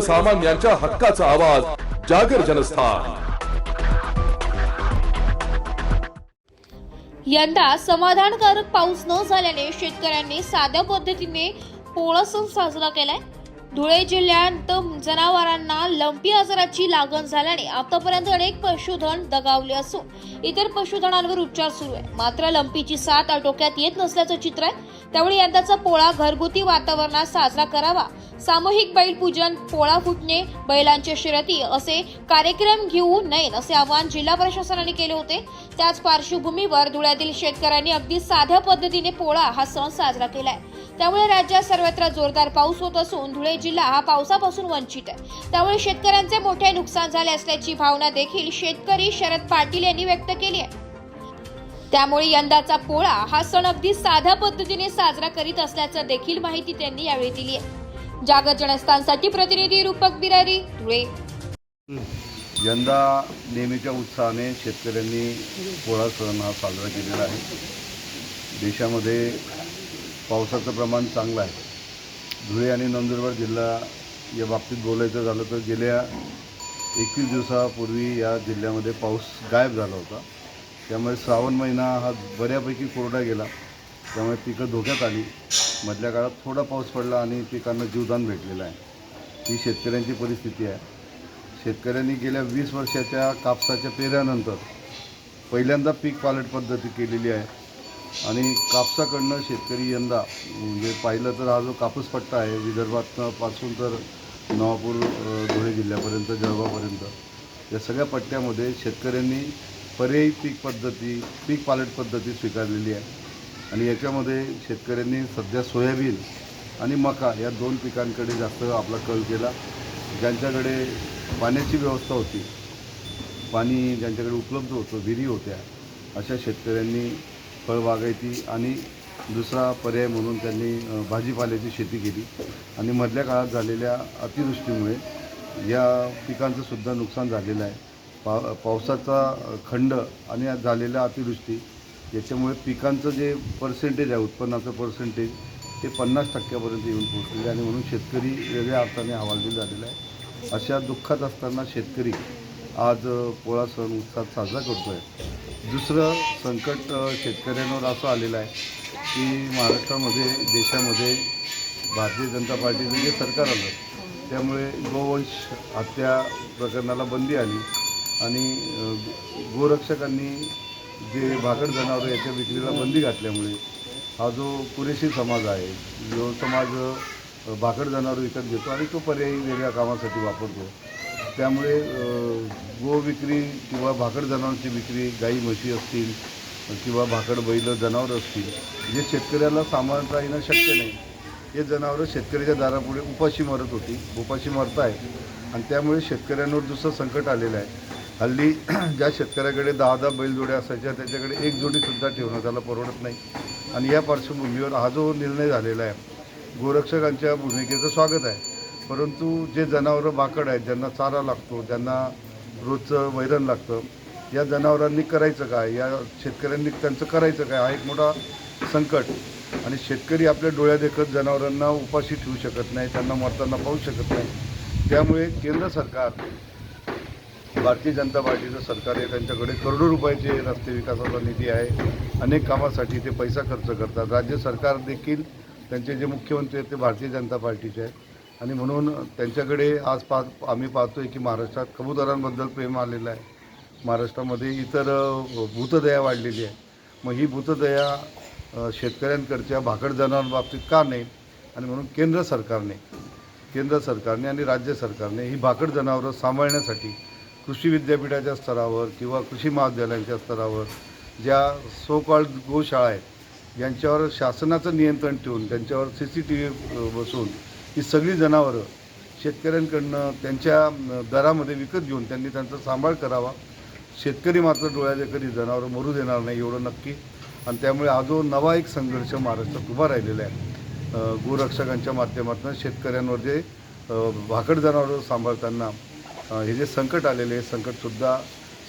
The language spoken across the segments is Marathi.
सर्वसामान्यांच्या हक्काचा आवाज जागर जनस्थान. यंदा समाधानकारक पाऊस न झाल्याने शेतकऱ्यांनी साध्या पद्धतीने पोळा सण साजरा केलाय. धुळे जिल्ह्यात जनावरांना लंपी आजाराची लागण झाल्याने आतापर्यंत अनेक पशुधन दगावले असून इतर पशुधनांवर उपचार सुरू आहे मात्र लंपीची साथ आटोक्यात येत नसल्याचं चित्र आहे. त्यामुळे यंदाचा पोळा घरगुती वातावरणात साजरा करावा सामूहिक बैल पूजन पोळा फुटणे बैलांचे शिरती असे कार्यक्रम घेऊ नयेत असे आवाहन जिल्हा प्रशासनाने केले होते. त्याच पार्श्वभूमीवर धुळ्यातील शेतकऱ्यांनी अगदी साध्या पद्धतीने पोळा हा सण साजरा केलाय. त्यामुळे राज्यात सर्वत्र जोरदार पाऊस होत असून धुळे जिल्हा हा पावसापासून वंचित आहे. त्यामुळे शेतकऱ्यांचे मोठे नुकसान झाले असल्याची भावना देखील शेतकरी शरद पाटील यांनी व्यक्त केली आहे. त्यामुळे यंदाचा पोळा हा सण अगदी साध्या पद्धतीने साजरा करीत असल्याचं देखील माहिती त्यांनी यावेळी दिली आहे. जागर जनस्थानसाठी प्रतिनिधी रूपक बिरारी धुळे. यंदा नेहमीच्या उत्साहाने शेतकऱ्यांनी पोळा सण हा साजरा केलेला आहे. देशामध्ये पावसाचं प्रमाण चांगलं आहे. धुळे आणि नंदुरबार जिल्हा या बाबतीत बोलायचं झालं तर गेल्या एकवीस दिवसापूर्वी या जिल्ह्यामध्ये पाऊस गायब झाला होता. त्यामुळे श्रावण महिना हा बऱ्यापैकी कोरडा गेला. त्यामुळे पिकं धोक्यात आली. मधल्या काळात थोडा पाऊस पडला आणि पिकांना जीवदान भेटलेलं आहे. ही शेतकऱ्यांची परिस्थिती आहे. शेतकऱ्यांनी गेल्या वीस वर्षाच्या कापसाच्या पेऱ्यानंतर पहिल्यांदा पीक पालट पद्धती केलेली आहे. आणि कापसाकडनं शेतकरी यंदा म्हणजे पाहिलं तर हा जो कापूस पट्टा आहे विदर्भातनं पासून तर नवापूर धुळे जिल्ह्यापर्यंत जळगावपर्यंत या सगळ्या पट्ट्यामध्ये शेतकऱ्यांनी पर्यायी पीक पद्धती पीक पालट पद्धती स्वीकारलेली आहे. आणि याच्यामध्ये शेतकऱ्यांनी सध्या सोयाबीन आणि मका या दोन पिकांकडे जास्त आपला कल केला. ज्यांच्याकडे पाण्याची व्यवस्था होती पाणी ज्यांच्याकडे उपलब्ध होतं विहिरी होत्या अशा शेतकऱ्यांनी फळबागायती आणि दुसरा पर्याय म्हणून त्यांनी भाजीपाल्याची शेती केली. आणि मधल्या काळात झालेल्या अतिवृष्टीमुळे या पिकांचं सुद्धा नुकसान झालेलं आहे. पा पावसाचा खंड आणि या झालेल्या अतिवृष्टी याच्यामुळे पिकांचं जे पर्सेंटेज आहे उत्पन्नाचं पर्सेंटेज ते पन्नास टक्क्यापर्यंत येऊन पोहोचलेले आणि म्हणून शेतकरी वेगळ्या अर्थाने हवालदिल झालेला आहे. अशा दुःखात असताना शेतकरी आज पोळा सण उत्साहात साजरा करतो आहे दुसरं संकट शेतकऱ्यांवर असं आलेलं आहे की महाराष्ट्रामध्ये देशामध्ये भारतीय जनता पार्टीचं जे सरकार आलं त्यामुळे गोवंश हत्या प्रकरणाला बंदी आली. आणि गोरक्षकांनी जे भाकड जनावरं याच्या विक्रीला बंदी घातल्यामुळे हा जो पुरेशी समाज आहे जो समाज भाकड जनावरं विकत घेतो आणि तो पर्यायी वेगळ्या कामासाठी वापरतो. त्यामुळे गो विक्री किंवा भाकड जनावरांची विक्री गाई म्हशी असतील किंवा भाकड बैल जनावरं असतील जे शेतकऱ्याला सांभाळता येणं शक्य नाही. हे जनावरं शेतकऱ्याच्या दारापुढे उपाशी मरत होती उपाशी मरत आहे आणि त्यामुळे शेतकऱ्यांवर दुसरं संकट आलेलं आहे. हल्ली ज्या शेतकऱ्याकडे दहा दहा बैलजोड्या असायच्या त्याच्याकडे एक जोडीसुद्धा ठेवणं त्याला परवडत नाही. आणि या पार्श्वभूमीवर हा जो निर्णय झालेला आहे गोरक्षकांच्या भूमिकेचं स्वागत आहे. परंतु जे जनावरं बाकड आहेत ज्यांना चारा लागतो ज्यांना रोजचं वैरण लागतं या जनावरांनी करायचं काय? या शेतकऱ्यांनी त्यांचं करायचं काय? हा एक मोठा संकट. आणि शेतकरी आपल्या डोळ्यादेखत जनावरांना उपाशी ठेवू शकत नाही त्यांना मरताना पाहू शकत नाही. त्यामुळे केंद्र सरकार भारतीय जनता पार्टीचं सरकार आहे त्यांच्याकडे करोडो रुपयाचे रस्ते विकासाचा निधी आहे. अनेक कामासाठी ते पैसा खर्च करतात. राज्य सरकार देखील त्यांचे जे मुख्यमंत्री आहेत ते भारतीय जनता पार्टीचे आहेत. आणि म्हणून त्यांच्याकडे आज पा आम्ही पाहतोय की महाराष्ट्रात कबुतरांबद्दल प्रेम आलेलं आहे. महाराष्ट्रामध्ये इतर भूतदया वाढलेली आहे. मग ही भूतदया शेतकऱ्यांकडच्या भाकड जनावरांबाबतीत का नाही? आणि म्हणून केंद्र सरकारने केंद्र सरकारने आणि राज्य सरकारने ही भाकड जनावरं सांभाळण्यासाठी कृषी विद्यापीठाच्या स्तरावर किंवा कृषी महाविद्यालयांच्या स्तरावर ज्या सो कॉल्ड गोशाळा आहेत ज्यांच्यावर शासनाचं नियंत्रण ठेवून त्यांच्यावर सी सी टी व्ही बसून ही सगळी जनावरं शेतकऱ्यांकडनं त्यांच्या दरामध्ये विकत घेऊन त्यांनी त्यांचा सांभाळ करावा. शेतकरी मात्र डोळ्याचे कधी जनावरं मरू देणार नाही एवढं नक्की. आणि त्यामुळे हा जो नवा एक संघर्ष महाराष्ट्रात उभा राहिलेला आहे गोरक्षकांच्या माध्यमातून शेतकऱ्यांवर जे भाकड जनावरं सांभाळताना हे जे संकट आलेले आहे संकटसुद्धा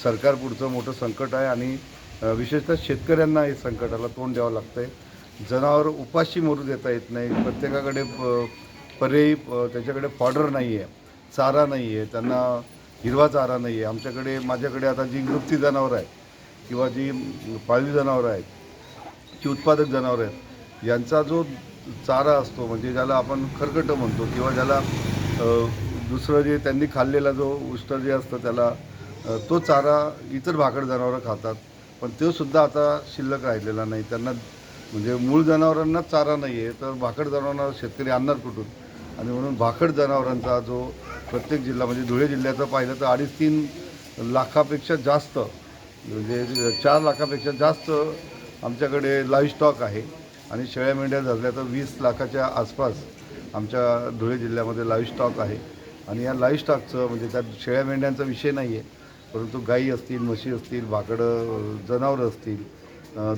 सरकारपुढचं मोठं संकट आहे आणि विशेषतः शेतकऱ्यांना हे संकटाला तोंड द्यावं लागतं आहे जनावर उपाशी मरू देता येत नाही प्रत्येकाकडे प- पर्यायी त्याच्याकडे फॉडर नाही आहे चारा नाही आहे त्यांना हिरवा चारा नाही आहे आमच्याकडे माझ्याकडे आता जी दुभती जनावरं आहेत किंवा जी पाळीव जनावरं आहेत जी उत्पादक जनावरं आहेत यांचा जो चारा असतो म्हणजे ज्याला आपण खरकटं म्हणतो किंवा ज्याला दुसरं जे त्यांनी खाल्लेला जो उष्ट जे असतं त्याला तो चारा इतर भाकड जनावरं खातात. पण तो सुद्धा आता शिल्लक राहिलेला नाही. त्यांना म्हणजे मूळ जनावरांनाच चारा नाही आहे तर भाकड जनावरांना शेतकरी आणणार कुठून? आणि म्हणून भाकड जनावरांचा जो प्रत्येक जिल्हा म्हणजे धुळे जिल्ह्याचं पाहिलं तर अडीच तीन लाखापेक्षा जास्त म्हणजे चार लाखापेक्षा जास्त आमच्याकडे लाईव्ह स्टॉक आहे. आणि शेळ्या मेंढ्या धरल्या तर वीस लाखाच्या आसपास आमच्या धुळे जिल्ह्यामध्ये लाईव्ह स्टॉक आहे. आणि या लाईव्ह स्टॉकचं म्हणजे त्यात शेळ्या मेंढ्यांचा विषय नाही आहे परंतु गाई असतील म्हशी असतील भाकडं जनावरं असतील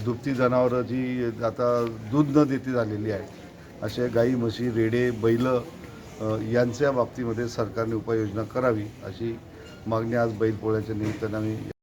दुभती जनावरं जी आता दूध न देती झालेली आहेत असे गाई म्हशी रेडे बैल यांच्या बाबतीमध्ये सरकारने उपाययोजना करावी अशी मागणी आज बैलपोळ्याच्या निमित्ताने आम्ही